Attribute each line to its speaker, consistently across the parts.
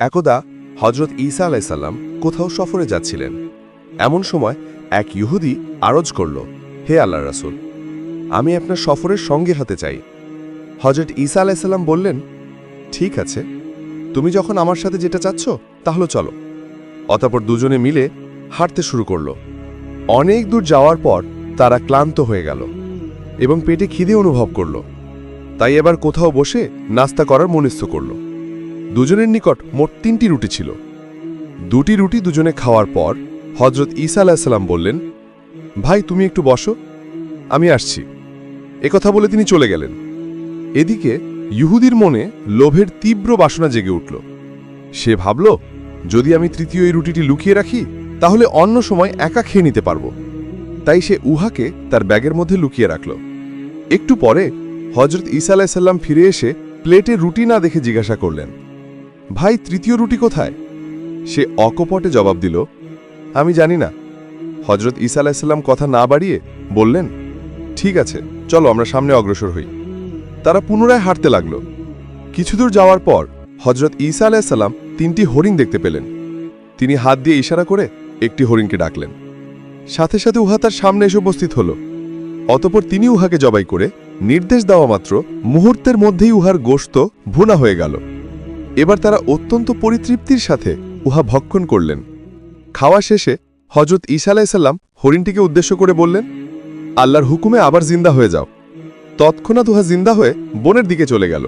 Speaker 1: একদা হজরত ঈসা আলাইসাল্লাম কোথাও সফরে যাচ্ছিলেন। এমন সময় এক ইহুদি আরজ করল, হে আল্লাহ রাসুল, আমি আপনার সফরের সঙ্গে হতে চাই। হজরত ঈসা আলাইসাল্লাম বললেন, ঠিক আছে, তুমি যখন আমার সাথে যেটা চাচ্ছ তাহলে চলো। অতঃপর দুজনে মিলে হাঁটতে শুরু করল। অনেক দূর যাওয়ার পর তারা ক্লান্ত হয়ে গেল এবং পেটে খিদে অনুভব করল। তাই এবার কোথাও বসে নাস্তা করার মনস্থ করল। দুজনের নিকট মোট তিনটি রুটি ছিল। দুটি রুটি দুজনে খাওয়ার পর হজরত ঈসা আলাহিসাল্লাম বললেন, ভাই, তুমি একটু বসো, আমি আসছি। একথা বলে তিনি চলে গেলেন। এদিকে ইহুদির মনে লোভের তীব্র বাসনা জেগে উঠল। সে ভাবল, যদি আমি তৃতীয় এই রুটিটি লুকিয়ে রাখি, তাহলে অন্য সময় একা খেয়ে নিতে পারব। তাই সে উহাকে তার ব্যাগের মধ্যে লুকিয়ে রাখল। একটু পরে হজরত ঈসা আলাহিসাল্লাম ফিরে এসে প্লেটে রুটি না দেখে জিজ্ঞাসা করলেন ভাই, তৃতীয় রুটি কোথায়? সে অকপটে জবাব দিল, আমি জানি না। হজরত ঈসা আলাহিসাল্লাম কথা না বাড়িয়ে বললেন, ঠিক আছে, চলো আমরা সামনে অগ্রসর হই। তারা পুনরায় হাঁটতে লাগল। কিছুদূর যাওয়ার পর হজরত ঈসা আলাহিসাল্লাম তিনটি হরিণ দেখতে পেলেন। তিনি হাত দিয়ে ইশারা করে একটি হরিণকে ডাকলেন। সাথে সাথে উহা তার সামনে এসে উপস্থিত হল। অতপর তিনি উহাকে জবাই করে নির্দেশ দেওয়া মাত্র মুহূর্তের মধ্যেই উহার গোশত ভুনা হয়ে গেল। এবার তারা অত্যন্ত পরিতৃপ্তির সাথে উহা ভক্ষণ করলেন। খাওয়া শেষে হজরত ঈসা আলাইসাল্লাম হরিণটিকে উদ্দেশ্য করে বললেন, আল্লাহর হুকুমে আবার জিন্দা হয়ে যাও। তৎক্ষণাৎ উহা জিন্দা হয়ে বনের দিকে চলে গেল।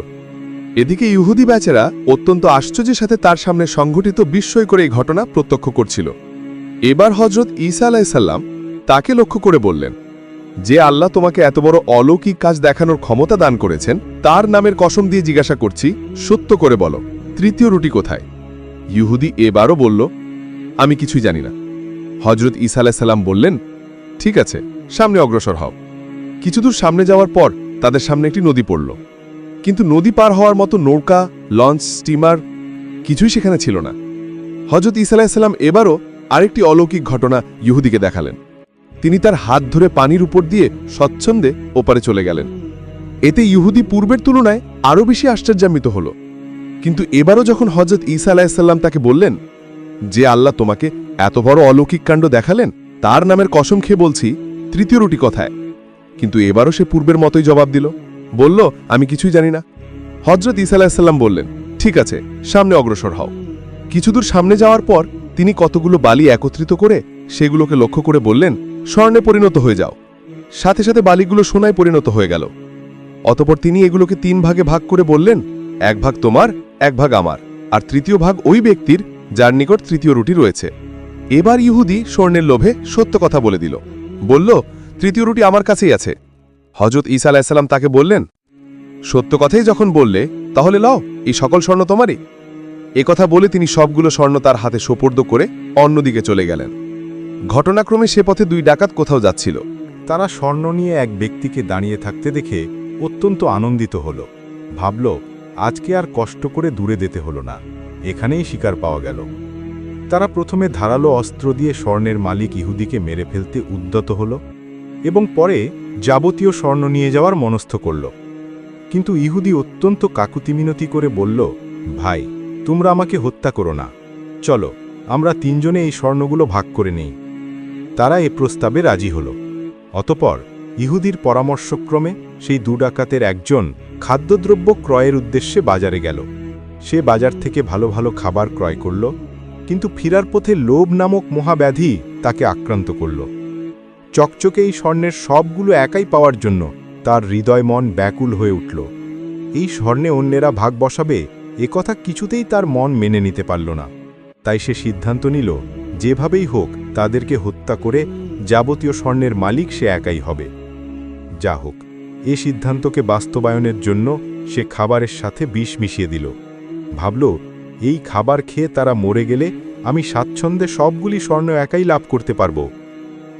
Speaker 1: এদিকে ইহুদি ব্যাচেরা অত্যন্ত আশ্চর্যের সাথে তার সামনে সংঘটিত বিস্ময় করে এই ঘটনা প্রত্যক্ষ করছিল। এবার হজরত ঈসা আলাইসাল্লাম তাকে লক্ষ্য করে বললেন, যে আল্লাহ তোমাকে এত বড় অলৌকিক কাজ দেখানোর ক্ষমতা দান করেছেন, তার নামের কসম দিয়ে জিজ্ঞাসা করছি, সত্য করে বলো। তৃতীয় রুটি কোথায়? ইহুদি এবারও বলল, আমি কিছুই জানি না। হজরত ঈসা আলাইসাল্লাম বললেন, ঠিক আছে, সামনে অগ্রসর হও। কিছুদূর সামনে যাওয়ার পর তাদের সামনে একটি নদী পড়ল। কিন্তু নদী পার হওয়ার মতো নৌকা, লঞ্চ, স্টিমার কিছুই সেখানে ছিল না। হজরত ঈসা আলাইসাল্লাম এবারও আরেকটি অলৌকিক ঘটনা ইহুদিকে দেখালেন। তিনি তার হাত ধরে পানির উপর দিয়ে স্বচ্ছন্দে ওপারে চলে গেলেন। এতে ইহুদি পূর্বের তুলনায় আরও বেশি আশ্চর্যান্বিত হল। কিন্তু এবারও যখন হজরত ঈসা আলাহিসাল্লাম তাকে বললেন, যে আল্লাহ তোমাকে এত বড় অলৌকিক কাণ্ড দেখালেন, তার নামের কসম খেয়ে বলছি, তৃতীয় রুটি কথায়। কিন্তু এবারও সে পূর্বের মতোই জবাব দিল, বলল, আমি কিছুই জানি না। হজরত ঈসা আলাহিসাল্লাম বললেন, ঠিক আছে, সামনে অগ্রসর হও। কিছুদূর সামনে যাওয়ার পর তিনি কতগুলো বালি একত্রিত করে সেগুলোকে লক্ষ্য করে বললেন, স্বর্ণে পরিণত হয়ে যাও। সাথে সাথে বালিগুলো সোনায় পরিণত হয়ে গেল। অতপর তিনি এগুলোকে তিন ভাগে ভাগ করে বললেন, এক ভাগ তোমার এক ভাগ আমার, আর তৃতীয় ভাগ ওই ব্যক্তির, যার নিকট তৃতীয় রুটি রয়েছে। এবার ইহুদি স্বর্ণের লোভে সত্য কথা বলে দিল। বলল, তৃতীয় রুটি আমার কাছেই আছে। হজরত ঈসা আলাহিসাল্লাম তাকে বললেন, সত্য কথাই যখন বললে, তাহলে লও, এই সকল স্বর্ণ তোমারই। কথা বলে তিনি সবগুলো স্বর্ণ তার হাতে সোপর্দ করে অন্যদিকে চলে গেলেন। ঘটনাক্রমে সে পথে দুই ডাকাত কোথাও যাচ্ছিল।
Speaker 2: তারা স্বর্ণ নিয়ে এক ব্যক্তিকে দাঁড়িয়ে থাকতে দেখে অত্যন্ত আনন্দিত হল। ভাবল আজকে আর কষ্ট করে দূরে যেতে হলো না। এখানেই শিকার পাওয়া গেল। তারা প্রথমে ধারালো অস্ত্র দিয়ে স্বর্ণের মালিক ইহুদিকে মেরে ফেলতে উদ্যত হল এবং পরে যাবতীয় স্বর্ণ নিয়ে যাওয়ার মনস্থ করল। কিন্তু ইহুদি অত্যন্ত কাকুতিমিনতি করে বলল, ভাই, তোমরা আমাকে হত্যা করো না। চলো, আমরা তিনজনে এই স্বর্ণগুলো ভাগ করে নেই। তারা এ প্রস্তাবে রাজি হল। অতপর ইহুদির পরামর্শক্রমে সেই দু ডাকাতের একজন খাদ্যদ্রব্য ক্রয়ের উদ্দেশ্যে বাজারে গেল। সে বাজার থেকে ভালো ভালো খাবার ক্রয় করল, কিন্তু ফিরার পথে লোভ নামক মহাব্যাধি তাকে আক্রান্ত করল। চকচকে এই স্বর্ণের সবগুলো একাই পাওয়ার জন্য তার হৃদয় মন ব্যাকুল হয়ে উঠল। এই স্বর্ণে অন্যেরা ভাগ বসাবে একথা কিছুতেই তার মন মেনে নিতে পারল না। তাই সে সিদ্ধান্ত নিল, যেভাবেই হোক তাদেরকে হত্যা করে যাবতীয় স্বর্ণের মালিক সে একাই হবে। যা হোক, এ সিদ্ধান্তকে বাস্তবায়নের জন্য সে খাবারের সাথে বিষ মিশিয়ে দিল। ভাবল, এই খাবার খেয়ে তারা মরে গেলে আমি স্বাচ্ছন্দ্যে সবগুলি স্বর্ণ একাই লাভ করতে পারব।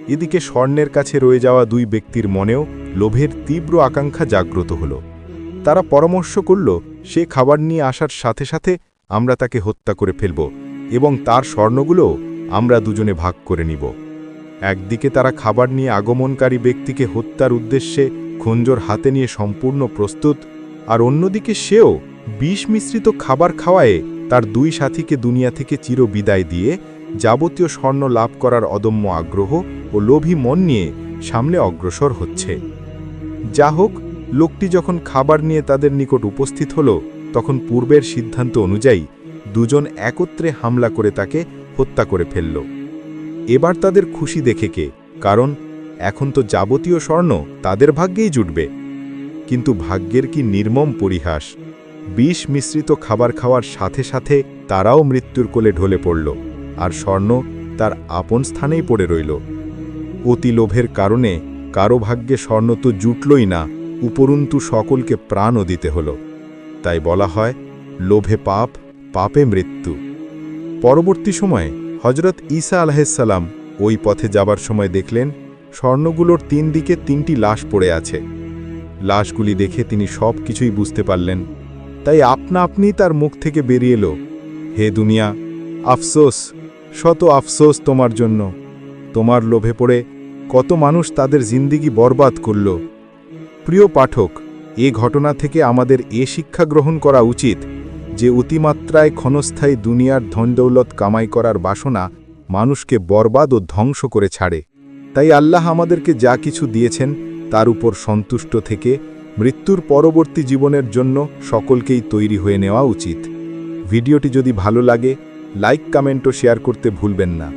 Speaker 2: এদিকে স্বর্ণের কাছে রয়ে যাওয়া দুই ব্যক্তির মনেও লোভের তীব্র আকাঙ্ক্ষা জাগ্রত হল। তারা পরামর্শ করল, সে খাবার নিয়ে আসার সাথে সাথে আমরা তাকে হত্যা করে ফেলব এবং তার স্বর্ণগুলো আমরা দুজনে ভাগ করে নিব। একদিকে তারা খাবার নিয়ে আগমনকারী ব্যক্তিকে হত্যার উদ্দেশ্যে খঞ্জর হাতে নিয়ে সম্পূর্ণ প্রস্তুত, আর অন্যদিকে সেও বিষ মিশ্রিত খাবার খাওয়ায়ে তার দুই সাথীকে দুনিয়া থেকে চির বিদায় দিয়ে যাবতীয় স্বর্ণ লাভ করার অদম্য আগ্রহ ও লোভী মন নিয়ে সামনে অগ্রসর হচ্ছে। যা হোক, লোকটি যখন খাবার নিয়ে তাদের নিকট উপস্থিত হল, তখন পূর্বের সিদ্ধান্ত অনুযায়ী দুজন একত্রে হামলা করে তাকে হত্যা করে ফেলল। এবার তাদের খুশি দেখে কে, কারণ এখন তো যাবতীয় স্বর্ণ তাদের ভাগ্যেই জুটবে। কিন্তু ভাগ্যের কি নির্মম পরিহাস। বিষ মিশ্রিত খাবার খাওয়ার সাথে সাথে তারাও মৃত্যুর কোলে ঢলে পড়ল, আর স্বর্ণ তার আপন স্থানেই পড়ে রইল। অতি লোভের কারণে কারও ভাগ্যে স্বর্ণ তো জুটলই না, উপরন্তু সকলকে প্রাণও দিতে হল। তাই বলা হয়, লোভে পাপ, পাপে মৃত্যু। পরবর্তী সময়ে হজরত ঈসা আলাহিসাল্লাম ওই পথে যাবার সময় দেখলেন, স্বর্ণগুলোর তিন দিকে তিনটি লাশ পড়ে আছে। লাশগুলি দেখে তিনি সব কিছুই বুঝতে পারলেন। তাই আপনা আপনি তার মুখ থেকে বেরিয়ে এলো। হে দুনিয়া, আফসোস, শত আফসোস তোমার জন্য। তোমার লোভে পড়ে কত মানুষ তাদের জিন্দিগি বরবাদ করল। প্রিয় পাঠক, এ ঘটনা থেকে আমাদের এ শিক্ষা গ্রহণ করা উচিত। যে অতিমাত্রায় ক্ষণস্থায়ী দুনিয়ার ধনদৌলত কামাই করার বাসনা মানুষকে বরবাদ ও ধ্বংস করে ছাড়ে। তাই আল্লাহ আমাদেরকে যা কিছু দিয়েছেন, তার উপর সন্তুষ্ট থেকে মৃত্যুর পরবর্তী জীবনের জন্য সকলকেই তৈরি হয়ে নেওয়া উচিত। ভিডিওটি যদি ভালো লাগে, লাইক, কমেন্ট ও শেয়ার করতে ভুলবেন না।